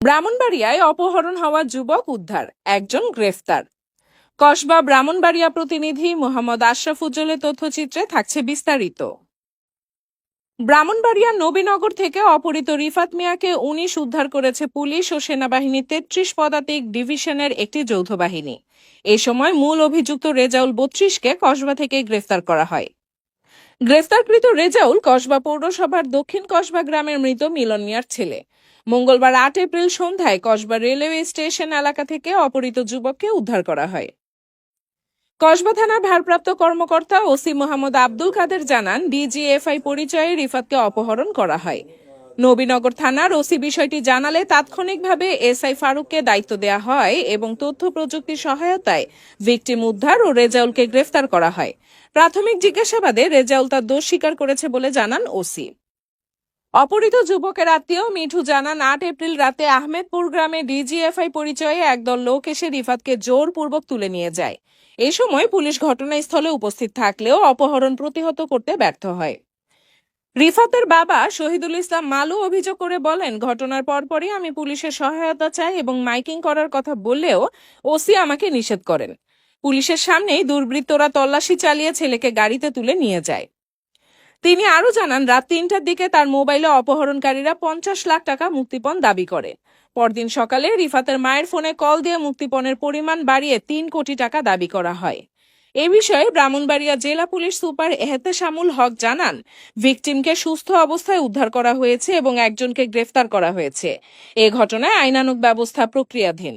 ব্রাহ্মণবাড়িয়ায় অপহরণ হওয়া যুবক উদ্ধার, একজন গ্রেফতার। কসবা ব্রাহ্মণবাড়িয়া প্রতিনিধি মোহাম্মদ আশরাফ উজ্জ্বলের তথ্যচিত্রে থাকছে বিস্তারিত। ব্রাহ্মণবাড়িয়া নবীনগর থেকে অপহৃত রিফাত মিয়াকে উনিশ উদ্ধার করেছে পুলিশ ও সেনাবাহিনীর তেত্রিশ পদাতিক ডিভিশনের একটি যৌথ বাহিনী। এ সময় মূল অভিযুক্ত রেজাউল বত্রিশকে কসবা থেকে গ্রেফতার করা হয়। গ্রেফতারকৃত রেজাউল কসবা পৌরসভার দক্ষিণ কসবা গ্রামের মৃত মিলন মিয়ার ছেলে। মঙ্গলবার আট এপ্রিল সন্ধ্যায় কসবা রেলওয়ে স্টেশন এলাকা থেকে অপহৃত যুবককে উদ্ধার করা হয়। কসবা থানার ভারপ্রাপ্ত কর্মকর্তা ওসি মোহাম্মদ আব্দুল কাদের জানান, ডিজিএফআই পরিচয়ে রিফাতকে অপহরণ করা হয়। নবীনগর থানার ওসি বিষয়টি জানালে তাৎক্ষণিকভাবে এসআই ফারুককে দায়িত্ব দেওয়া হয় এবং তথ্য প্রযুক্তি সহায়তায় ভিকটিম উদ্ধার ও রেজাউলকে গ্রেফতার করা হয়। প্রাথমিক জিজ্ঞাসাবাদে রেজাউল তার দোষ স্বীকার করেছে বলে জানান ওসি। অপহৃত যুবকের আত্মীয় মিঠু জানান, আট এপ্রিল রাতে আহমেদপুর গ্রামে ডিজিএফআই পরিচয়ে একদল লোক এসে রিফাতকে জোরপূর্বক তুলে নিয়ে যায়। এ সময় পুলিশ ঘটনাস্থলে উপস্থিত থাকলেও অপহরণ প্রতিহত করতে ব্যর্থ হয়। রিফাতের বাবা শহীদুল ইসলাম মালু অভিযোগ করে বলেন, ঘটনার পরপরই আমি পুলিশের সহায়তা চাই এবং মাইকিং করার কথা বললেও ওসি আমাকে নিষেধ করেন। পুলিশের সামনেই দুর্বৃত্তরা তল্লাশি চালিয়ে ছেলেকে গাড়িতে তুলে নিয়ে যায়। তিনি আরও জানান, রাত তিনটার দিকে তার মোবাইলে অপহরণকারীরা পঞ্চাশ লাখ টাকা মুক্তিপণ দাবি করে। পরদিন সকালে রিফাতের মায়ের ফোনে কল দিয়ে মুক্তিপণের পরিমাণ বাড়িয়ে তিন কোটি টাকা দাবি করা হয়। এ বিষয়ে ব্রাহ্মণবাড়িয়া জেলা পুলিশ সুপার এহতেশামুল হক জানান, ভিকটিমকে সুস্থ অবস্থায় উদ্ধার করা হয়েছে এবং একজনকে গ্রেফতার করা হয়েছে। এ ঘটনায় আইনানুগ ব্যবস্থা প্রক্রিয়াধীন।